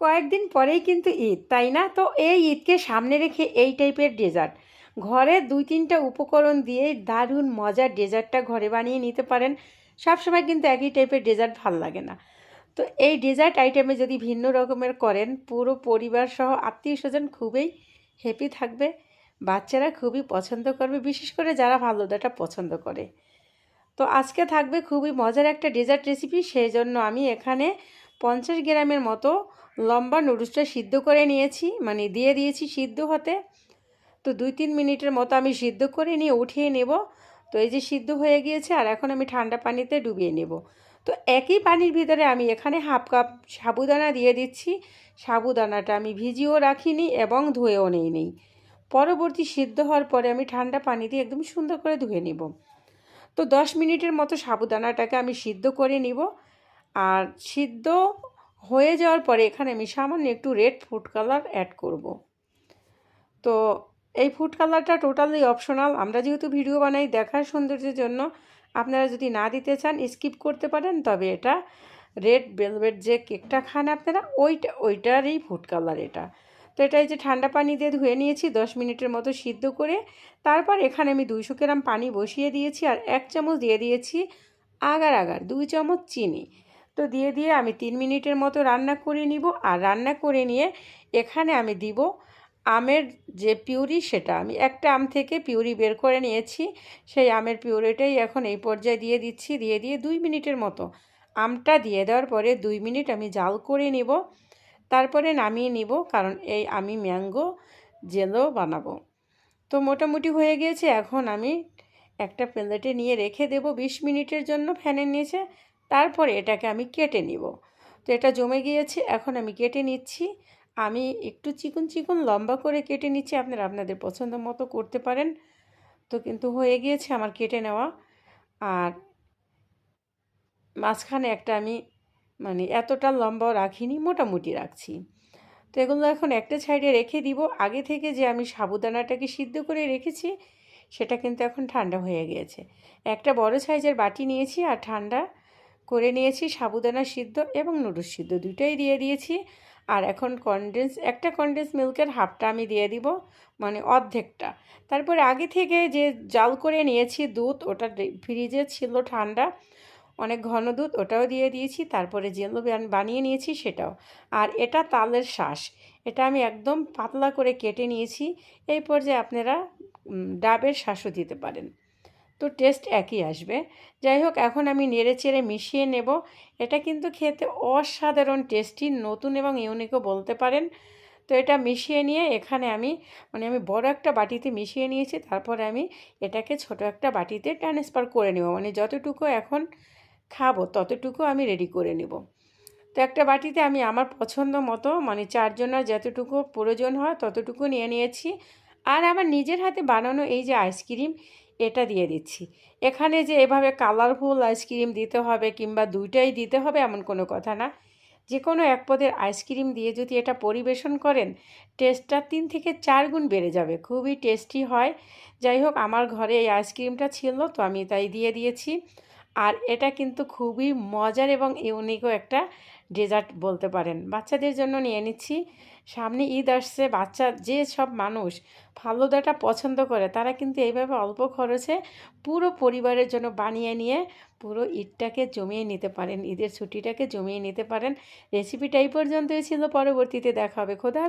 কয়েকদিন পরেই কিন্তু ঈদ, তাই না? তো এই ঈদকে সামনে রেখে এই টাইপের ডেজার্ট। ঘরে দুই তিনটা উপকরণ দিয়ে দারুণ মজার ডেজার্টটা ঘরে বানিয়ে নিতে পারেন। সবসময় কিন্তু একই টাইপের ডেজার্ট ভালো লাগে না। তো এই ডেজার্ট আইটেমে যদি ভিন্ন রকমের করেন, পুরো পরিবার সহ আত্মীয় স্বজন খুবই হ্যাপি থাকবে। বাচ্চারা খুবই পছন্দ করবে, বিশেষ করে যারা ভালোদাটা পছন্দ করে। তো আজকে থাকবে খুবই মজার একটা ডেজার্ট রেসিপি সেই জন্য আমি এখানে পঞ্চাশ গ্রামের মতো লম্বা নুডলসটা সিদ্ধ করে নিয়েছি মানে দিয়ে দিয়েছি সিদ্ধ হতে। তো দুই তিন মিনিটের মতো আমি সিদ্ধ করে নিয়ে উঠিয়ে নেব। তো এই যে সিদ্ধ হয়ে গিয়েছে, আর এখন আমি ঠান্ডা পানিতে ডুবিয়ে নেব। তো একই পানির ভিতরে আমি এখানে হাফ কাপ সাবুদানা দিয়ে দিচ্ছি। সাবুদানাটা আমি ভিজিয়েও রাখিনি এবং ধুয়েও নেই নেই পরবর্তী সিদ্ধ হওয়ার পরে আমি ঠান্ডা পানি দিয়ে একদম সুন্দর করে ধুয়ে নেব। তো দশ মিনিটের মতো সাবুদানাটাকে আমি সিদ্ধ করে নিব। আর সিদ্ধ হয়ে যাওয়ার পরে এখানে আমি সামান্য একটু রেড ফুড কালার অ্যাড করব। তো এই ফুড কালারটা টোটালি অপশনাল আমরা যেহেতু ভিডিও বানাই দেখার সৌন্দর্যের জন্য, আপনারা যদি না দিতে চান স্কিপ করতে পারেন, তবে এটা রেড ভেলভেট যে কেকটা খান আপনারা, ওইটা, ওইটারই ফুড কালার এটা। তো এটা এই যে ঠান্ডা পানি দিয়ে ধুয়ে নিয়েছি, দশ মিনিটের মতো সিদ্ধ করে, তারপর এখানে আমি দুইশো গ্রাম পানি বসিয়ে দিয়েছি, আর এক চামচ দিয়ে দিয়েছি আগার আগার, দুই চামচ চিনি। তো দিয়ে দিয়ে আমি তিন মিনিটের মতো রান্না করে নিব। আর রান্না করে নিয়ে এখানে আমি দিব আমের যে পিউরি সেটা। আমি একটা আম থেকে পিউরি বের করে নিয়েছি। সেই আমের পিউরিটাই এখন এই পর্যায়ে দিয়ে দিচ্ছি। দিয়ে দিয়ে দুই মিনিটের মতো আমটা দিয়ে দেওয়ার পরে দুই মিনিট আমি জাল করে নিব। তারপরে নামিয়ে নিব কারণ এই আমি ম্যাঙ্গো জেলো বানাবো। তো মোটামুটি হয়ে গিয়েছে। এখন আমি একটা প্লেটে নিয়ে রেখে দেব বিশ মিনিটের জন্য ফ্যানের নিচে। তারপরে এটাকে আমি কেটে নিব। তো এটা জমে গিয়েছে, এখন আমি কেটে নিচ্ছি। আমি একটু চিকন চিকন লম্বা করে কেটে নিচ্ছি, আপনারা আপনাদের পছন্দ মতো করতে পারেন। তো কিন্তু হয়ে গিয়েছে আমার কেটে নেওয়া। আর মাঝখানে একটা আমি মানে এতটা লম্বাও রাখিনি, মোটামুটি রাখছি। তো এগুলো এখন একটা সাইডে রেখে দিব। আগে থেকে যে আমি সাবুদানাটাকে সিদ্ধ করে রেখেছি, সেটা কিন্তু এখন ঠান্ডা হয়ে গিয়েছে। একটা বড় সাইজের বাটি নিয়েছি আর ঠান্ডা করে নিয়েছি সাবুদানা সিদ্ধ এবং নুডলস সিদ্ধ দুটোই দিয়ে দিয়েছি। আর এখন কনডেন্স একটা কনডেন্স মিল্কের হাফটা আমি দিয়ে দিব মানে অর্ধেকটা। তারপরে আগে থেকে যে জাল করে নিয়েছি দুধ, ওটা ফ্রিজে ছিল ঠান্ডা, অনেক ঘন দুধ, ওটাও দিয়ে দিয়েছি। তারপরে জেলো বানিয়ে নিয়েছি সেটাও। আর এটা তালের শ্বাস এটা আমি একদম পাতলা করে কেটে নিয়েছি। এই পর্যায়ে আপনারা ডাবের শ্বাসও দিতে পারেন। তো টেস্ট একই আসবে। যাই হোক, এখন আমি নেড়ে চেড়ে মিশিয়ে নেব। এটা কিন্তু খেতে অসাধারণ টেস্টি, নতুন এবং ইউনিকও বলতে পারেন। তো এটা মিশিয়ে নিয়ে এখানে আমি মানে আমি বড় একটা বাটিতে মিশিয়ে নিয়েছি, তারপরে আমি এটাকে ছোট একটা বাটিতে ট্রান্সফার করে নেব। মানে যতটুকু এখন খাব, ততটুকু আমি রেডি করে নেব। তো একটা বাটিতে আমি আমার পছন্দ মতো মানে চারজনের যতটুকু প্রয়োজন হয় ততটুকু নিয়ে নিয়েছি। আর আমার নিজের হাতে বানানো এই যে আইসক্রিম এটা দিয়ে দিচ্ছি। এখানে যে এভাবে কালারফুল আইসক্রিম দিতে হবে কিংবা দুইটাই দিতে হবে এমন কোনো কথা না। যে কোনো এক পদের আইসক্রিম দিয়ে যদি এটা পরিবেশন করেন টেস্টটা তিন থেকে চার গুণ বেড়ে যাবে। খুবই টেস্টি হয়। যাই হোক, আমার ঘরে এই আইসক্রিমটা ছিল, তো আমি তাই দিয়ে দিয়েছি। আর এটা কিন্তু খুবই মজার এবং ইউনিকও একটা ডেজার্ট বলতে পারেন। বাচ্চাদের জন্য নিয়ে নিচ্ছি। সামনে ঈদ আসছে, বাচ্চা যে সব মানুষ ফালুদাটা পছন্দ করে, তারা কিন্তু এইভাবে অল্প খরচে পুরো পরিবারের জন্য বানিয়ে নিয়ে পুরো ঈদটাকে জমিয়ে নিতে পারেন, ঈদের ছুটিটাকে জমিয়ে নিতে পারেন। রেসিপিটা এই পর্যন্তই ছিল, পরবর্তীতে দেখা হবে। খোদা